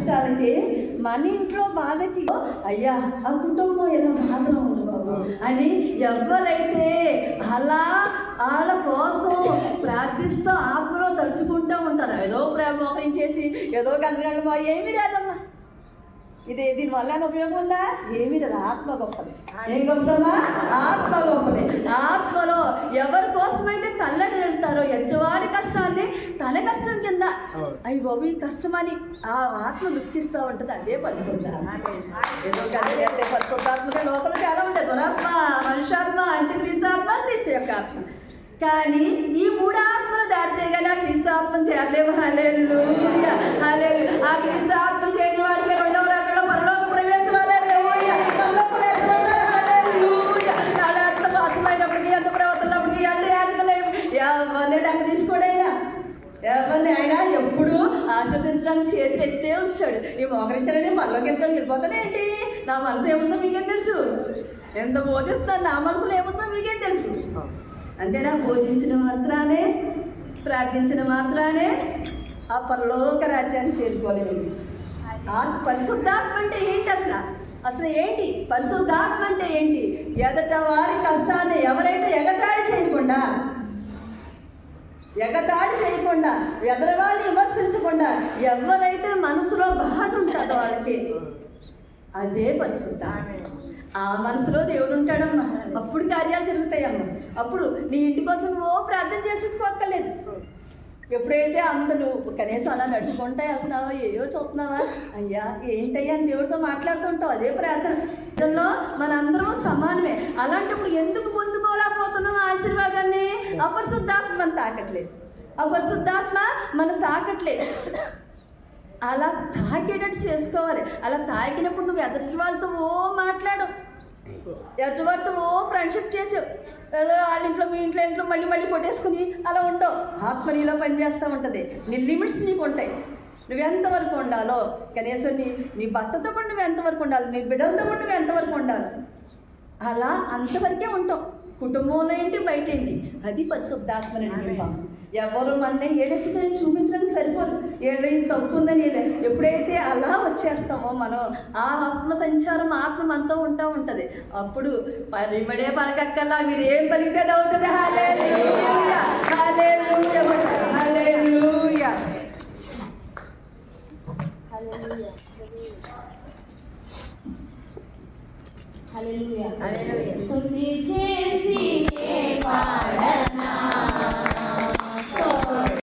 కష్టాలకి మన ఇంట్లో బాధకి అయ్యా ఆ కుటుంబం ఏదో బాధలో ఉంది బాబు. అని ఎవరైతే అలా వాళ్ళ కోసం ప్రార్థిస్తూ ఆత్మలో తలుచుకుంటూ ఉంటారు ఏదో ప్రేమోకరించేసి ఏదో గంటగంటలు ఏమి ఏమీ రాదమ్మా ఇది దీనివల్ల ఉపయోగం ఉందా? ఏమీ లేదు ఆత్మ గొప్పది. ఏం గొప్పదమ్మా? ఆత్మ గొప్పది. కష్టం కింద. అయ్యి బాబు ఈ కష్టమని ఆ ఆత్మ దుఃఖిస్తూ ఉంటుంది. అదే పరిశుద్ధ ఏదో పరిశుద్ధాత్మక చాలా ఉంటాయి. దురాత్మ మనుషాత్మ అంత్యక్రీస్తాత్మ క్రీస్తు యొక్క ఆత్మ కానీ ఈ మూడు ఆత్మలు దాటితే కదా క్రీస్తు ఆత్మ చేరలేవు హల్లెలూయా హల్లెలూయా. ఆ క్రీస్తు ఆత్మ చేయని వాడికి రెండవ రాకడలో పరలోక ప్రవేశం అట్ల పాసమైనప్పటికీ ఎంత ప్రవర్తనప్పటికీ ఎంత యాచనలేవు ఎవరిని దాన్ని తీసుకోడైనా ఎవరిని ఆయన ఎప్పుడు ఆస్వాదించడానికి చేతులు ఎత్తే ఉంచాడు ఈ మోకరించాలని మనలోకి ఎత్తాను నా మనసు ఏముందో మీకేం తెలుసు? ఎంత బోధిస్తాను నా మనసులో ఏముందో మీకేం తెలుసు? అంతేనా? బోధించిన మాత్రానే ప్రార్థించిన మాత్రానే ఆ పరలోక రాజ్యాన్ని చేరుకోలేదు ఆత్మ పరిశుద్ధాత్మ అంటే ఏంటి అసలు? అసలు ఏంటి? పరిశుద్ధాత్మ అంటే ఏంటి? ఎదట వారి కష్టాన్ని ఎవరైతే ఎగతాళి చేయకుండా ఎగతాళి చేయకుండా ఎదరవాళ్ళు విమర్శించకుండా ఎవరైతే మనసులో బాధ ఉంటుందో వాళ్ళకి అదే పరిస్థితి ఆ మనసులో దేవుడు ఉంటాడమ్మా. అప్పుడు కార్యాలు జరుగుతాయమ్మా. అప్పుడు నీ ఇంటి కోసం ఓ ప్రార్థన చేసేసుకోక్కర్లేదు ఎప్పుడైతే అంత నువ్వు కనీసం అలా నడుచుకుంటా వెళ్తున్నావా ఏయో చూస్తున్నావా? అయ్యా ఏంటయ్యా అని దేవుడితో మాట్లాడుతుంటావు అదే ప్రార్థన. ఇదంలో మనందరం సమానమే. అలాంటప్పుడు ఎందుకు పొందు ఆశీర్వాదాన్ని అపరిశుద్ధాత్మ మనం తాకట్లేదు. అపరిశుద్ధాత్మ మనం తాకట్లేదు. అలా తాకేటట్టు చేసుకోవాలి. అలా తాకినప్పుడు నువ్వు ఎదుటి వాళ్ళతో ఓ మాట్లాడు. ఎదుటి వాళ్ళతో ఓ ఫ్రెండ్షిప్ చేసావు. ఏదో వాళ్ళ ఇంట్లో మీ ఇంట్లో ఇంట్లో మళ్ళీ మళ్ళీ కొట్టేసుకుని అలా ఉండవు. ఆత్మ నీలో పనిచేస్తూ ఉంటుంది. నీ లిమిట్స్ నీకు ఉంటాయి. నువ్వు ఎంతవరకు ఉండాలో కనీసం నీ నీ భర్తతో కూడా నువ్వు ఎంతవరకు ఉండాలి? నీ బిడ్డలతో కూడా నువ్వు ఎంతవరకు ఉండాలి? అలా అంతవరకే ఉంటావు. కుటుంబంలో ఏంటి బయట ఏంటి అది పరిశుద్ధాత్మని ఎవరు మన ఏడెత్తుకొని చూపించడానికి సరిపోదు. ఏడైంది ఏడే ఎప్పుడైతే అలా వచ్చేస్తామో మనం ఆ ఆత్మ సంచారం ఆత్మ మనతో ఉంటా ఉంటుంది. అప్పుడు పరిమడే పలకక్కల్లా మీరు ఏం పలికితే అవుతుంది. హల్లెలూయా శుద్ధి చేసి